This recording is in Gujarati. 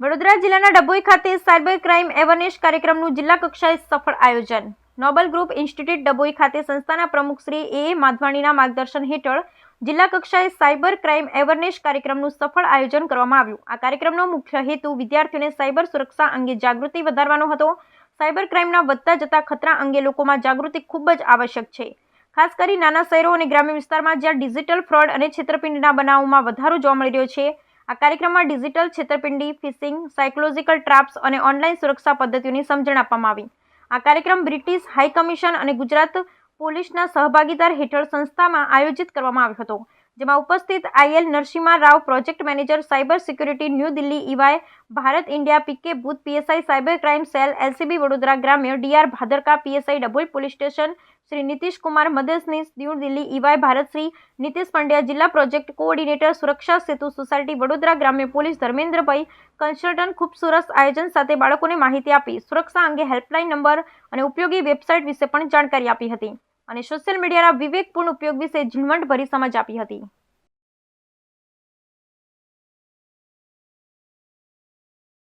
બનાસકાંઠા જિલ્લાના ડભોઈ ખાતે સાયબર ક્રાઇમ એવરનેસ કાર્યક્રમનું જિલ્લા કક્ષાએ સફળ આયોજન. નોબલ ગ્રુપ ઇન્સ્ટિટ્યૂટ ડભોઈ ખાતે સંસ્થાના પ્રમુખ શ્રી એ માધવાણીના માર્ગદર્શન હેઠળ જિલ્લા કક્ષાએ સાયબર ક્રાઇમ એવરનેસ કાર્યક્રમનું સફળ આયોજન કરવામાં આવ્યું. આ કાર્યક્રમનો મુખ્ય હેતુ વિદ્યાર્થીઓને સાયબર સુરક્ષા અંગે જાગૃતિ વધારવાનો હતો. સાયબર ક્રાઇમના વધતા જતા ખતરા અંગે લોકોમાં જાગૃતિ ખૂબ જ આવશ્યક છે. ખાસ કરી નાના શહેરો અને ગ્રામ્ય વિસ્તારમાં જ્યાં ડિજિટલ ફ્રોડ અને છેતરપિંડીના બનાવોમાં વધારો જોવા મળી રહ્યો છે આ કાર્યક્રમમાં ડિજિટલ છેતરપિંડી, ફિશિંગ, સાયકોલોજીકલ ટ્રાપ્સ અને ઓનલાઈન સુરક્ષા પદ્ધતિઓની સમજણ આપવામાં આવી. આ કાર્યક્રમ બ્રિટિશ હાઈ કમિશન અને ગુજરાત પોલીસના સહભાગીદાર હેઠળ સંસ્થામાં આયોજિત કરવામાં આવ્યો હતો. જેમાં ઉપસ્થિત IL Narasimha Rao, project manager, cyber security, new Delhi EY Bharat India PK booth PSI cyber crime cell LCB Vadodara ગ્રામ્ય DR Bhadarka PSI Dabhoi police station, Shri Nitish Kumar મદદનીશ, ન્યૂ દિલ્હી ઈવાય ભારત શ્રી નીતિશ પંડ્યા, જિલ્લા પ્રોજેક્ટ કોઓર્ડિનેટર, સુરક્ષા સેતુ સોસાયટી, વડોદરા ગ્રામ્ય પોલીસ, ધર્મેન્દ્રભાઈ કન્સલ્ટન્ટ ખૂબસૂરત આયોજન સાથે બાળકોને માહિતી આપી, સુરક્ષા અંગે હેલ્પલાઇન નંબર અને ઉપયોગી વેબસાઇટ વિશે પણ જાણકારી આપી હતી. અને સોશિયલ મીડિયાના વિવેકપૂર્ણ ઉપયોગ વિશે ઝીણવટભરી સમજ આપી હતી.